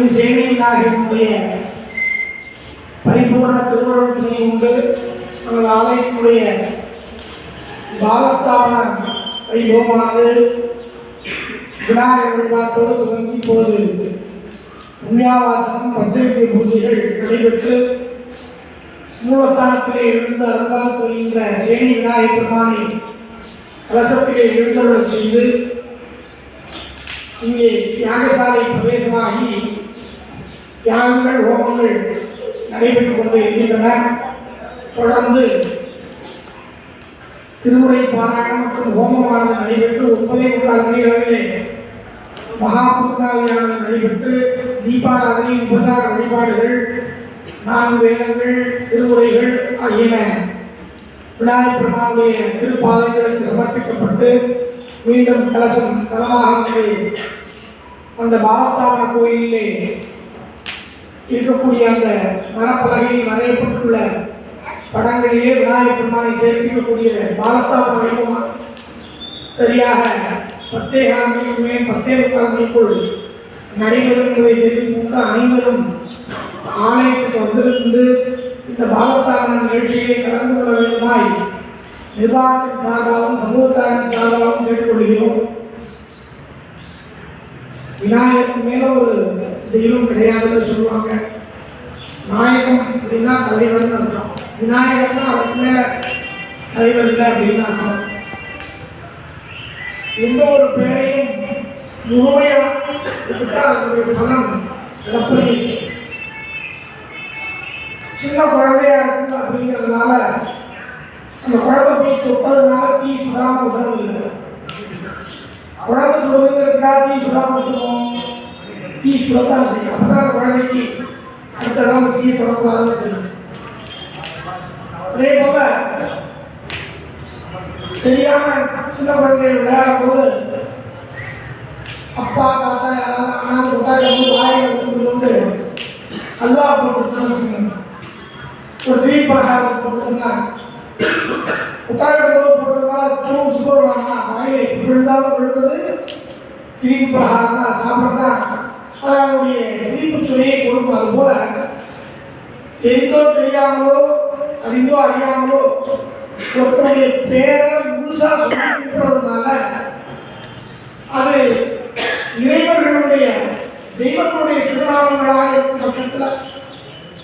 எல்லாம் வல்ல அவர்களின் பரிபூர்ண திருமணத்தினை உண்டு. நமது ஆலயத்தினுடைய பாலஸ்தாபன வைபவமானது விநாயகர் வழிபாட்டோடு துவங்கி இப்போது புண்ணியாவாசனம் பஞ்சமிக்கு பூஜைகள் நடைபெற்று மூலஸ்தானத்திலே எழுந்த அருள்பால் தெரிகின்ற சேனி விநாயகர் பெருமானை கலசத்திலே எழுந்தருளச் செய்து இங்கே யாகசாலை பிரவேசமாகி யாகங்கள் ஹோமங்கள் நடைபெற்றுக் கொண்டு இருக்கின்றன. தொடர்ந்து திருமுறை பாராயணம் மற்றும் ஹோமமானது நடைபெற்று ஒன்பதே முக்கால் மணிகளவிலே அளவிலே நடைபெற்று தீபாராதனை உபசார வழிபாடுகள் நான்கு வேதங்கள் திருமுறைகள் ஆகியன விநாயகர் பெருமானுடைய திருப்பாதங்களுக்கு சமர்ப்பிக்கப்பட்டு மீண்டும் கலசம் தலமாக அந்த பாலத்தாவன கோயிலிலே இருக்கக்கூடிய அந்த மரப்பலகையில் வரையப்பட்டுள்ள படங்களிலே விநாயகர் பெருமானை சேர்ப்பிக்கக்கூடிய பாலத்தாவன சரியாக பத்தே கால் பத்தே முக்கால் மணிக்குள் நடைபெறும் என்பதை தெரிந்து அனைவரும் ஆலயத்துக்கு வந்திருந்து இந்த பாலத்தாவன நிகழ்ச்சியை கலந்து கொள்ள வேண்டுமாய் நிர்வாகத்தின் சார்பாகவும் சமூகத்தாரின் சார்பாகவும் கேட்டுக்கொள்கிறோம். விநாயகருக்கு மேலே ஒரு தெய்வம் கிடையாதுன்னு சொல்லுவாங்க. நாயகம் அப்படின்னா தலைவர்னு அர்த்தம். விநாயகர்னா அவருக்கு மேல தலைவர் இல்லை அப்படின்னு அர்த்தம். எந்த ஒரு பெயரையும் முழுமையாக விட்டால் அதனுடைய பலன் இழப்பறி சின்ன குழந்தையா இருக்கு அப்படிங்கிறதுனால அந்த குழந்தை போய் தொட்டதுனால தீ சுடாமல் விடுறது இல்லை. குழந்தை தொடுவதற்காக தீ சுடாமல் விட்டுருவோம். தீ சுடத்தான் செய்யும் அப்பதான் குழந்தைக்கு அடுத்த நாள் தொடக்கூடாதுன்னு தெரியும் அதே போல தெரியாம சின்ன குழந்தைகள் விளையாடும் போது அப்பா தாத்தா யாராவது அண்ணாந்து கொட்டாடி வந்து வாயை கொண்டு வந்து அல்வா போட்டுருக்கோம்னு வச்சுக்கோங்க ஒரு தீ பலகாரம் போட்டுருந்தா உட்காரும் போது போட்டதுனால தூண் போடுவாங்க வாயில விழுந்தாலும் விழுந்தது தான் சாப்பிட்றதான் அதனுடைய எதிர்ப்பு சுமையை கொடுக்கும் அது போல தெரிந்தோ தெரியாமலோ அறிந்தோ அறியாமலோ சொற்களுடைய பேரை முழுசா சொல்லி அது இறைவர்களுடைய தெய்வங்களுடைய திருநாமங்களாக இருக்கும் பட்சத்தில்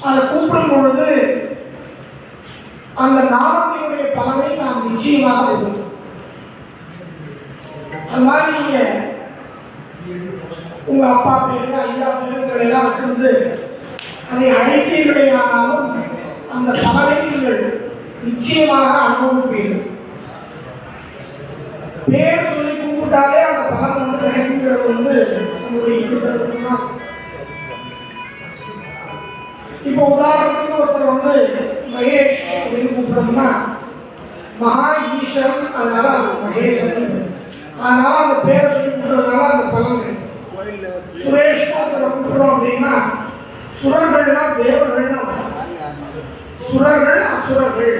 அதை கூப்பிடும் பொழுது அந்த நாமத்தினுடைய பலனை நாம் நிச்சயமாக அது மாதிரி நீங்கள் உங்க அப்பா பேரு ஐயா பேருங்களை எல்லாம் வச்சிருந்து அதை அழைத்தீர்களே ஆனாலும் அந்த பலனை நீங்கள் நிச்சயமாக அனுபவிப்பீர்கள். பேர் சொல்லி கூப்பிட்டாலே அந்த பலன் வந்து கிடைக்குங்கிறது வந்து நம்மளுடைய இந்து தான். இப்போ உதாரணத்துக்கு ஒருத்தர் வந்து மகேஷ் அப்படின்னு கூப்பிட்டோம்னா மகா ஈஸ்வரன் அதனால அவர் ஆனால் சுரர்கள்னா தேவர்கள்னா சுரர்கள் அசுரர்கள்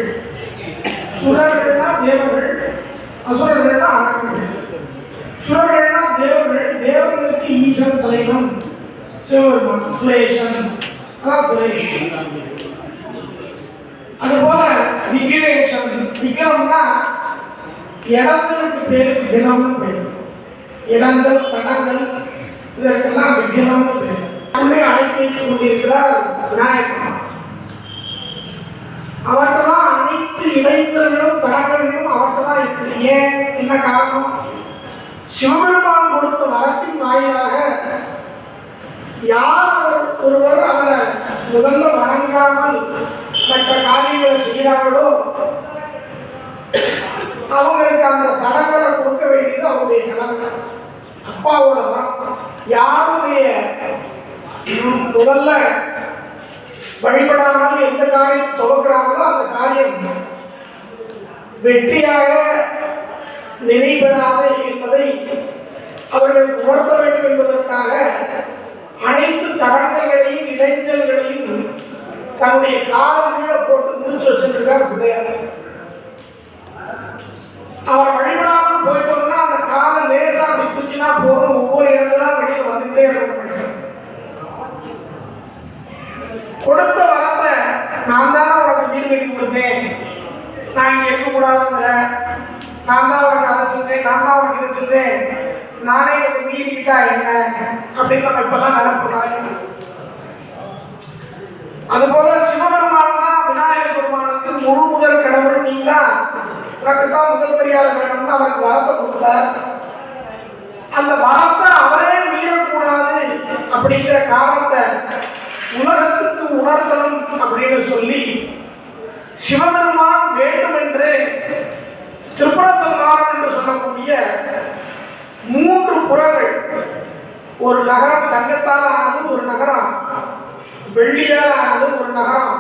சுரர்கள்னா தேவர்கள் அசுரர்கள்னா அரக்கர்கள் சுரர்கள்னா தேவர்கள் தேவர்களுக்கு ஈசன் தலைவன் சிவபெருமான் சுரேஷன் அதான் சுரேஷ் அதுபோல விக்னேஷன் விக்ரம்னா இடஞ்சலுக்கு பேர் விக்னம்னு பேர் இடஞ்சல் தடங்கள் இதற்கெல்லாம் விக்னம்னு பேர் உள்ளே வைத்துக் கொண்டிருக்கிறார் விநாயகர். அவர்கிட்டதான் அனைத்து இடைஞ்சல்களும் தடங்களும் அவர்கிட்ட தான் இருக்கு ஏன்? என்ன காரணம்? சிவபெருமான் கொடுத்த வரத்தின் வாயிலாக யார் அவர் ஒருவர் அவரை முதல்ல வணங்காமல் மற்ற காரியங்களை செய்கிறார்களோ அவங்களுக்கு அந்த தடங்களை கொடுக்க வேண்டியது அவருடைய கடமை. அப்பாவோட வரம். யாரும் முதல்ல வழிபடாமல் எந்த காரியம் துவக்கிறாங்களோ அந்த காரியம் வெற்றியாக நினைபெறாது என்பதை அவர்கள் உணர்த்த வேண்டும் என்பதற்காக அனைத்து தடங்கல்களையும் இடைஞ்சல்களையும் தன்னுடைய காலம் கீழே போட்டு முடிச்சு வச்சிருக்கார் பிள்ளையார் அவர் வழிபடாமல் போயிட்டோம்னா அந்த காலம் லேசா அப்படி தூக்கினா போதும் ஒவ்வொரு இடத்துல வெளியே வந்துட்டே இருக்கும் கொடுத்த வரத்தை நான் தானே உனக்கு வீடு கட்டி கொடுத்தேன் நான் இங்கே இருக்கக்கூடாதுங்கிற நான் தான் உனக்கு அதை செஞ்சேன் நான் தான் உனக்கு இதை செஞ்சேன் நானே எனக்கு மீறிக்கிட்டா என்ன? அப்படின்னு நம்ம இப்பெல்லாம் நினைப்போம் அதுபோல சிவபெருமான் தான் விநாயகர் பெருமானுக்கு முழு முதல் கடவுள் நீ தான் உனக்கு தான் முதல் மரியாதை வேணும்னு அவருக்கு வரத்தை கொடுத்தார் அந்த வரத்தை அவரே மீறக்கூடாது அப்படிங்கிற காரணத்தை உலகத்துக்கு உணர்த்தணும் அப்படின்னு சொல்லி சிவபெருமான் வேண்டும் என்று திரிபுர சம்ஹாரம் என்று சொல்லக்கூடிய மூன்று புறங்கள் ஒரு நகரம் தங்கத்தால் ஆனது ஒரு நகரம் வெள்ளியால் ஆனது ஒரு நகரம்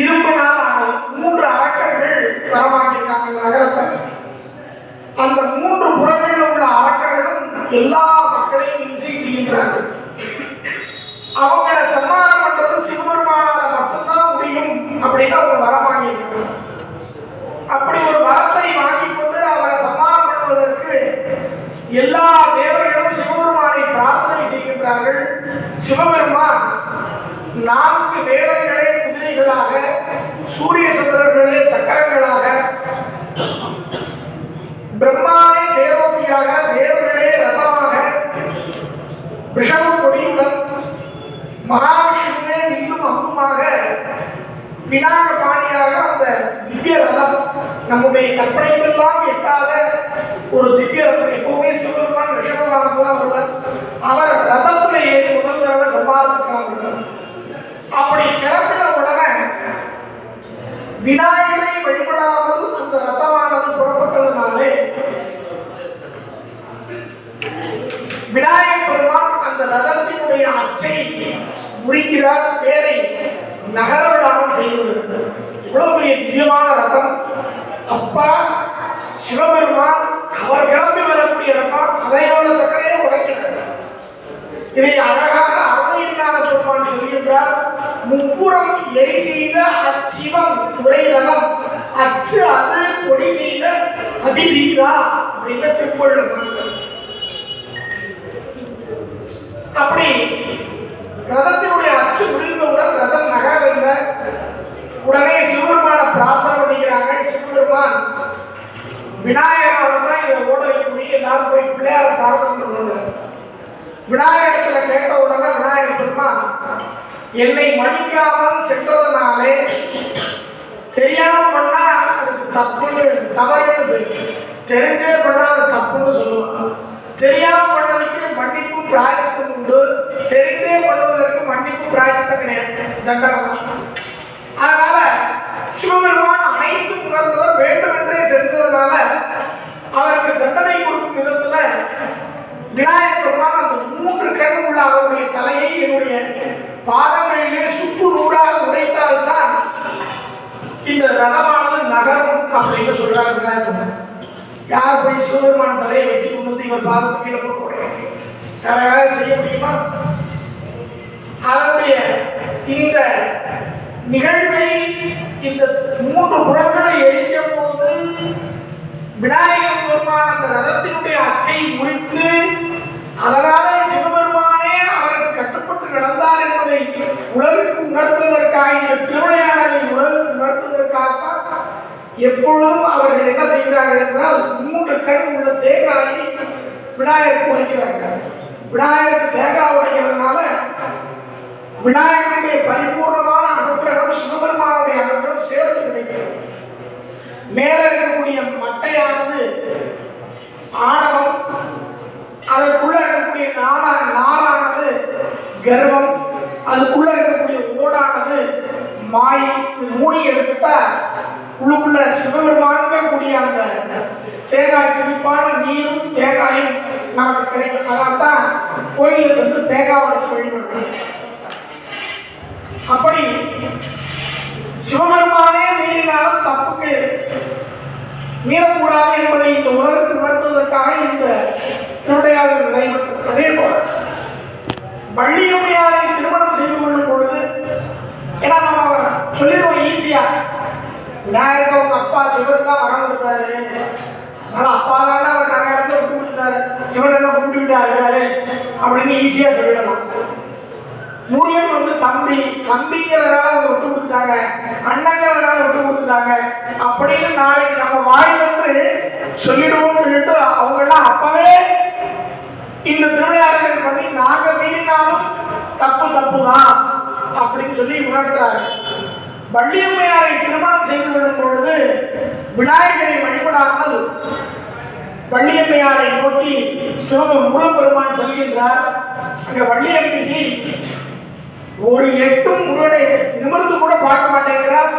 இரும்பினால் ஆனது மூன்று அரக்கர்கள் தரமாக்கியிருக்காங்க இந்த நகரத்தை. அந்த மூன்று புறங்களில் உள்ள அரக்கர்களும் எல்லா மக்களையும் இன்சை செய்கின்றார்கள். அவங்கள சன்மானம் பண்றது சிவபெருமானால மட்டும்தான் முடியும் அப்படின்னு அவங்க வரம் வாங்கியிருக்காங்க அப்படி ஒரு வரத்தை வாங்கி கொண்டு அவரை சன்மானம் பண்ணுவதற்கு எல்லா தேவர்களும் சிவபெருமானை பிரார்த்தனை செய்கின்றார்கள் சிவபெருமான் நான்கு வேதங்களே குதிரைகளாக சூரிய சந்திரர்களே சக்கரங்களாக பிரம்மாவே தேரோட்டியாக தேவர்களே ரதமாக ரிஷப கொடியுடன் மகாவிஷ்ணுவே இன்னும் அம்புமாக பினாக பாணியாக அந்த திவ்ய ரதம் நம்முடைய கற்பனைக்கெல்லாம் எட்டாத ஒரு திவ்ய ரதம் எப்பவுமே சிவபெருமான் விஷமமானதுதான் தான் வருவார் அவர் ரதத்துல ஏறி அப்படி கிளப்பின உடனே விநாயகரை வழிபடாமல் அந்த ரதமானது புறப்பட்டதுனாலே விநாயகர் பெருமான் அந்த ரதத்தினுடைய அச்சை முறிக்கிறார் பேரை நகர விடாமல் செய்வது இவ்வளவு பெரிய திவ்யமான ரதம். அப்பா சிவபெருமான் அவர் கிளம்பி வரக்கூடிய ரதம் அதையோட சக்கரையை உடைக்கிறார். இதை அழகாக அருமையில்லாத பெருமான் சொல்கின்றார் முப்புறம் எரி செய்த அச்சிவம் உரை அச்சு அது கொடி செய்த அதிவீரா அப்படின்னு திருக்குறள் அப்படி ரதத்தினுடைய அச்சு விழுந்தவுடன் ரதம் நகரவில்லை உடனே சிவபெருமான பிரார்த்தனை பண்ணிக்கிறாங்க சிவபெருமான் விநாயகர் தான் இதை ஓட வைக்க எல்லாரும் போய் பிள்ளையார பிரார்த்தனை பண்ணுவாங்க விநாயகத்துல கேட்ட உடனே விநாயகர் பெருமான் என்னை மதிக்காமல் சென்றதனாலே தெரியாம பண்ணா தப்புன்னு தவறுன்னு தெரிஞ்சே பண்ணா அது தப்புன்னு சொல்லுவாங்க. தெரியாம பண்ணதுக்கு மன்னிப்பு பிராயத்தம் உண்டு. தெரிந்தே பண்ணுவதற்கு மன்னிப்பு பிராயத்தம் கிடையாது. தண்டனை தான். அதனால சிவபெருமான் அனைத்தும் உணர்ந்தவர் வேண்டும் என்றே செஞ்சதுனால அவருக்கு தண்டனை கொடுக்கும் விதத்துல விநாயகர் பெருமான் அந்த மூன்று கண் உள்ள அவருடைய தலையை என்னுடைய பாதங்களிலே சுக்கு நூறாக உடைத்தால்தான் இந்த ரதமானது நகரும் அப்படின்னு சொல்றாரு யார் போய் சிவபெருமான் தலையை வெட்டி கொண்டு வந்து இவர் பாதத்து கீழே போட்டு யாராவது செய்ய முடியுமா? அதனுடைய இந்த நிகழ்வை இந்த மூன்று புறங்களை எரிக்கும் போது விநாயகர் பெருமான் அந்த ரதத்தினுடைய அச்சை முறித்து அதனால சிவபெருமானே அவருக்கு கட்டுப்பட்டு நடந்தார் என்பதை உலகிற்கு உணர்த்துவதற்காக இந்த திருவிளையாடலை எப்பொழுதும் அவர்கள் என்ன செய்கிறார்கள் என்றால் மூன்று கண் உள்ள தேங்காயை விநாயகருக்கு உடைக்கிறார்கள். விநாயகருக்கு தேங்காய் உடைக்கிறதுனால விநாயகருடைய பரிபூர்ணமான அனுகிரகம் சிவபெருமானுடைய அனுகிரகம் சேர்த்து கிடைக்கிறது. மேலே இருக்கக்கூடிய மட்டையானது ஆணவம் அதற்குள்ள இருக்கக்கூடிய நாடா நாரானது கர்வம் அதுக்குள்ள இருக்கக்கூடிய ஓடானது மாயை. இது மூணையும் எடுத்துட்டா உள்ளுக்குள்ள சிவபெருமான் கூடிய அந்த தேங்காய் துடிப்பான நீரும் தேங்காயும் நமக்கு கிடைக்கும். அதனால தான் கோயிலில் சென்று தேங்காய் உடைச்சு வழிபடுறோம் அப்படி சிவபெருமானே மீறினாலும் தப்புக்கு மீறக்கூடாது என்பதை இந்த உலகத்தில் உணர்த்துவதற்காக இந்த திருவிடையாளர் நடைபெற்றது. அதே போல வள்ளியம்மையாரை திருமணம் செய்து கொள்ளும் பொழுது ஏன்னா நம்ம சொல்லிடுவோம் ஈஸியாக விநாயகர் அவங்க அப்பா சிவன் தான் வரம் கொடுத்தாரு. அதனால அப்பா தானே அவர் நிறைய இடத்துல விட்டு கொடுத்தாரு சிவன் என்ன கூப்பிட்டு விட்டாரு அப்படின்னு ஈஸியா சொல்லிடலாம். முருகன் வந்து தம்பி. தம்பிங்கிறதுனால அவங்க விட்டு கொடுத்துட்டாங்க. அண்ணங்கிறதுனால விட்டு கொடுத்துட்டாங்க. அப்படின்னு நாளைக்கு நம்ம வாயிலிருந்து சொல்லிடுவோம்னு சொல்லிட்டு அவங்க எல்லாம் அப்பவே இந்த திருவிளையாடல்கள் பண்ணி நாங்க மீறினாலும் தப்பு தப்பு தான் அப்படின்னு சொல்லி உணர்த்துறாங்க. வள்ளியம்மையாரை திருமணம் செய்து கொள்ளும் பொழுது விநாயகரை வழிபடாமல் வள்ளியம்மையாரை நோக்கி சிவம முருகப்பெருமான் சொல்கின்றார். அங்க வள்ளியம்மைக்கு ஒரு எட்டும் முருகனை நிமிர்ந்து கூட பார்க்க மாட்டேங்கிறார்.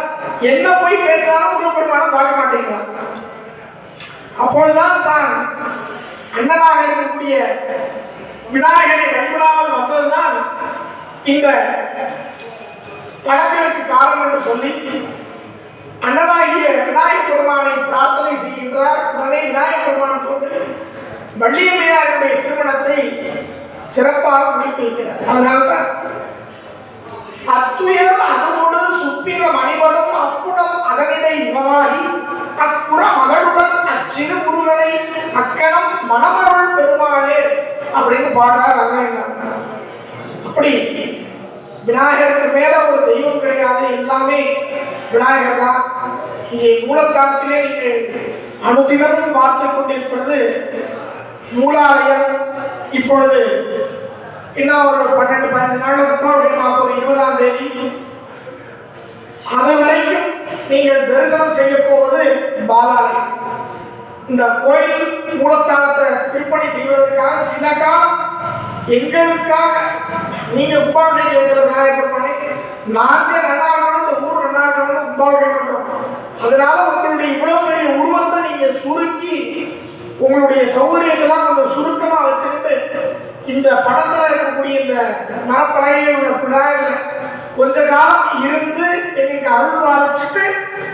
என்ன போய் பேசினாலும் முருகப்பெருமானும் பார்க்க மாட்டேங்கிறார். அப்பொழுதுதான் தான் அண்ணனாக இருக்கக்கூடிய விநாயகரை வழிபடாமல் வந்ததுதான் இந்த பழங்களுக்கு காரணம் என்று சொல்லி அண்ணனாகிய விநாயகப் பெருமானை பிரார்த்தனை செய்கின்றார் உடனே விநாயகப் பெருமான் தோன்று வள்ளியம்மையாருடைய திருமணத்தை சிறப்பாக முடித்து வைக்கிறார் அதனால்தான் அத்துயர் அதனோடு சுப்பிர மணிபடும் அப்புறம் அதனிடை இனமாகி அப்புற மகளுடன் அச்சிறு முருகனை அக்கணம் மணமருள் பெருமாளே அப்படின்னு பாடுறார் அருணகிரிநாதர். அப்படி விநாயகருக்கு மேல ஒரு தெய்வம் கிடையாது எல்லாமே விநாயகர் தான் இங்கே மூலஸ்தானத்திலே நீங்கள் அனுதினமும் பார்த்து கொண்டிருப்பது மூலாலயம். இப்பொழுது இன்னும் ஒரு பன்னெண்டு பதினஞ்சு நாள் அப்புறம் ஒரு இருபதாம் தேதி. அது வரைக்கும் நீங்கள் தரிசனம் செய்ய போவது பாலாலயம். இந்த கோயில் மூலஸ்தானத்தை விற்பனை செய்வதற்காக சின்னக்கா எங்களுக்காக நீங்க உபாவனை இருக்கிற விநாயகர் நாங்க நல்லா இருக்கணும் இந்த ஊர் நல்லா இருக்கணும் உபாவனை பண்றோம் அதனால உங்களுடைய இவ்வளவு பெரிய உருவத்தை நீங்க சுருக்கி உங்களுடைய சௌகரியத்தெல்லாம் கொஞ்சம் சுருக்கமா வச்சுக்கிட்டு இந்த படத்துல இருக்கக்கூடிய இந்த மரப்பலகையில் உள்ள குழாயில் கொஞ்ச காலம் இருந்து எங்களுக்கு அருள் பாதிச்சுட்டு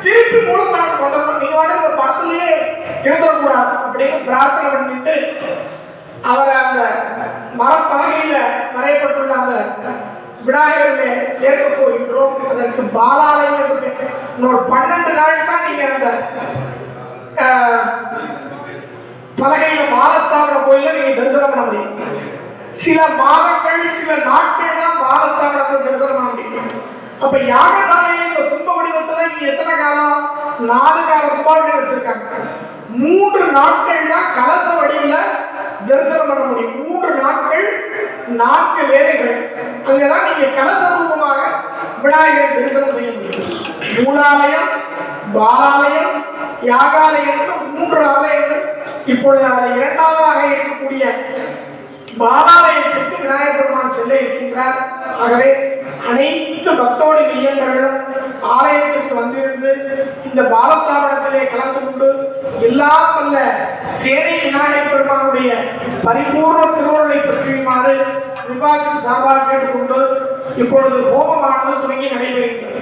திருப்பி மூலம் நாங்கள் வந்தோம். நீங்க வாட்டு இந்த படத்திலேயே இருந்துடக்கூடாது அப்படின்னு பிரார்த்தனை பண்ணிட்டு அவரை அந்த மரப்பலகையில வரையப்பட்டுள்ள அந்த விநாயகர்ல சேர்க்க போகின்றோம் அதற்கு பாலாலயம் இன்னொரு பன்னெண்டு நாள் தான் நீங்க அந்த பலகையில பாலஸ்தாபன கோயில நீங்க தரிசனம் பண்ண முடியும். சில மாதங்கள் சில நாட்கள் தான் பாலஸ்தாபனத்தை தரிசனம் பண்ண முடியும். அப்ப யாகசாலையில இந்த கும்ப வடிவத்துல இங்க எத்தனை காலம்? நாலு கால கும்பாவளி வச்சிருக்காங்க. மூன்று நாட்கள் தான் கலச வடிவில் தரிசனம் பண்ண முடியும். மூன்று நாட்கள் நான்கு வேலைகள். அங்கதான் நீங்க கலச ரூபமாக விநாயகரை தரிசனம் செய்ய முடியும். மூலாலயம் பாலாலயம் யாகாலயம் மூன்று ஆலயங்கள் இப்பொழுது அதை இரண்டாவதாக இருக்கக்கூடிய பாலாலயத்திற்கு விநாயகர் பெருமான் செல்ல இருக்கின்றார். ஆகவே அனைத்து பக்தோடி மையங்களும் ஆலயத்திற்கு வந்திருந்து இந்த பாலஸ்தாபனத்திலே கலந்து கொண்டு எல்லாம் வல்ல சேனை விநாயகர் பெருமானுடைய பரிபூர்ண திருவுருளை பற்றியுமாறு நிர்வாகத்தின் சார்பாக கேட்டுக்கொண்டு இப்பொழுது ஹோமமானது தொடங்கி நடைபெறுகின்றது.